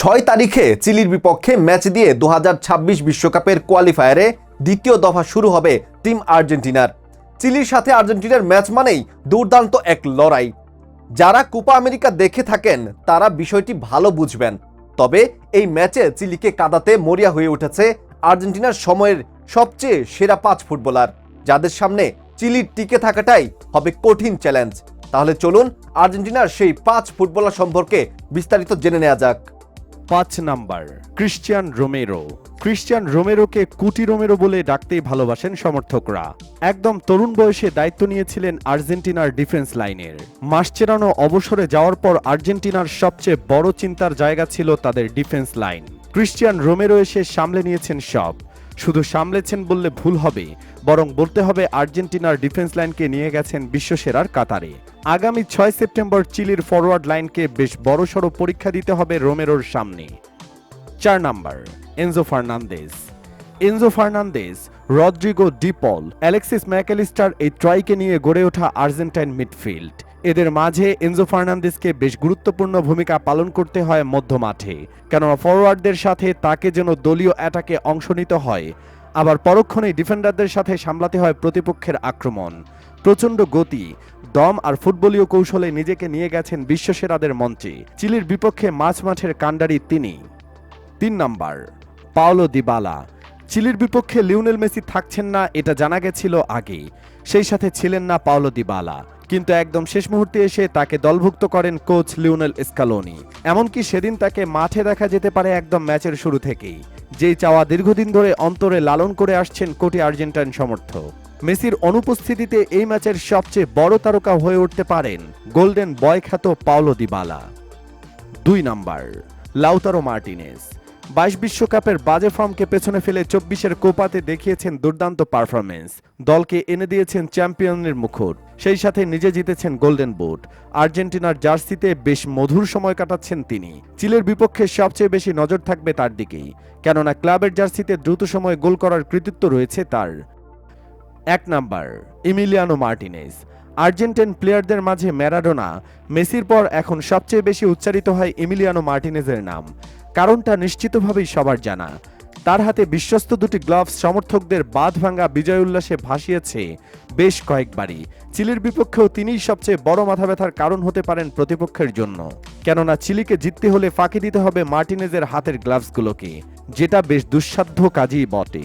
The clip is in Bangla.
ছয় তারিখে চিলির বিপক্ষে ম্যাচ দিয়ে দু বিশ্বকাপের কোয়ালিফায়ারে দ্বিতীয় দফা শুরু হবে টিম আর্জেন্টিনার। চিলির সাথে আর্জেন্টিনার ম্যাচ মানেই দুর্দান্ত এক লড়াই। যারা কোপা আমেরিকা দেখে থাকেন, তারা বিষয়টি ভালো বুঝবেন। তবে এই ম্যাচে চিলিকে কাদাতে মরিয়া হয়ে উঠেছে আর্জেন্টিনার সময়ের সবচেয়ে সেরা পাঁচ ফুটবলার। যাদের সামনে চিলির টিকে থাকাটাই হবে কঠিন চ্যালেঞ্জ। তাহলে চলুন আর্জেন্টিনার সেই পাঁচ ফুটবলার সম্পর্কে বিস্তারিত জেনে নেওয়া যাক। পাঁচ নাম্বার, ক্রিশ্চিয়ান রোমেরো। ক্রিশ্চিয়ান রোমেরোকে কুটি রোমেরো বলে ডাকতেই ভালোবাসেন সমর্থকরা। একদম তরুণ বয়সে দায়িত্ব নিয়েছিলেন আর্জেন্টিনার ডিফেন্স লাইনের। মাস চেরানো অবসরে যাওয়ার পর আর্জেন্টিনার সবচেয়ে বড় চিন্তার জায়গা ছিল তাদের ডিফেন্স লাইন। ক্রিশ্চিয়ান রোমেরো এসে সামলে নিয়েছেন সব। শুধু সামলেছেন বললে ভুল হবে, বরং বলতে হবে আর্জেন্টিনার ডিফেন্স লাইনকে নিয়ে গেছেন বিশ্বসেরার কাতারে। আগামী ছয় সেপ্টেম্বর চিলির ফরওয়ার্ড লাইনকে বেশ বড়সড় পরীক্ষা দিতে হবে রোমেরোর সামনে। চার number, Enzo Fernandez. Enzo Fernandez Rodrigo De Paul, Alexis Mac Allister এই ট্রাইকে নিয়ে গড়ে ওঠা আর্জেন্টাইন মিডফিল্ড। এদের মাঝে এনজো ফার্নান্দেজকে বেশ গুরুত্বপূর্ণ ভূমিকা পালন করতে হয় মধ্য মাঠে কেননা ফরওয়ার্ডদের সাথে তাকে যেন দলীয় অ্যাটাকে অংশ নিতে হয়, আবার পরক্ষণেই ডিফেন্ডারদের সাথে সামলাতে হয় প্রতিপক্ষের আক্রমণ। প্রচণ্ড গতি, দম আর ফুটবলীয় কৌশলে নিজেকে নিয়ে গেছেন বিশ্বসেরাদের মঞ্চে, চিলির বিপক্ষে মাঝ মাঠের কাণ্ডারি তিনি। তিন নাম্বার, পাওলো দিবালা। চিলির বিপক্ষে লিওনেল মেসি থাকছেন না, এটা জানা গেছিল আগে। সেই সাথে ছিলেন না পাওলো দিবালা। কিন্তু একদম শেষ মুহূর্তে এসে তাকে দলভুক্ত করেন কোচ লিওনেল স্কালোনি। এমনকি সেদিন তাকে মাঠে দেখা যেতে পারে একদম ম্যাচের শুরু থেকেই। যেই চাওয়া দীর্ঘদিন ধরে অন্তরে লালন করে আসছেন কোটি আর্জেন্টাইন সমর্থক। মেসির অনুপস্থিতিতে এই ম্যাচের সবচেয়ে বড় তারকা হয়ে উঠতে পারেন গোল্ডেন বয় খ্যাত পাওলো দিবালা দুই নাম্বার, লাউতারো মার্টিনেজ বাইশ বিশ্বকাপের বাজে ফর্মকে পেছনে ফেলে চব্বিশের কোপাতে দেখিয়েছেন দুর্দান্ত পারফরমেন্স দলকে এনে দিয়েছেন চ্যাম্পিয়নের মুকুট সেই সাথে নিজে জিতেছেন গোল্ডেন বুট। আর্জেন্টিনার জার্সিতে বেশ মধুর সময় কাটাচ্ছেন তিনি। চিলের বিপক্ষে সবচেয়ে বেশি নজর থাকবে তার দিকেই। কেননা ক্লাবের জার্সিতে দ্রুত সময়ে গোল করার কৃতিত্ব রয়েছে তার। এক নাম্বার, ইমিলিয়ানো মার্টিনেস। আর্জেন্টিন প্লেয়ারদের মাঝে ম্যারাডোনা, মেসির পর এখন সবচেয়ে বেশি উচ্চারিত হয় ইমিলিয়ানো মার্টিনেজের নাম। কারণটা নিশ্চিতভাবেই সবার জানা। তার হাতে বিশ্বস্ত দুটি গ্লাভস সমর্থকদের বাঁধ ভাঙা বিজয় উল্লাসে ভাসিয়েছে বেশ কয়েকবারই। চিলির বিপক্ষেও তিনিই সবচেয়ে বড় মাথা ব্যথার কারণ হতে পারেন প্রতিপক্ষের জন্য। কেননা চিলিকে জিততে হলে ফাঁকি দিতে হবে মার্টিনেজের হাতের গ্লাভসগুলোকে যেটা বেশ দুঃসাধ্য কাজই বটে।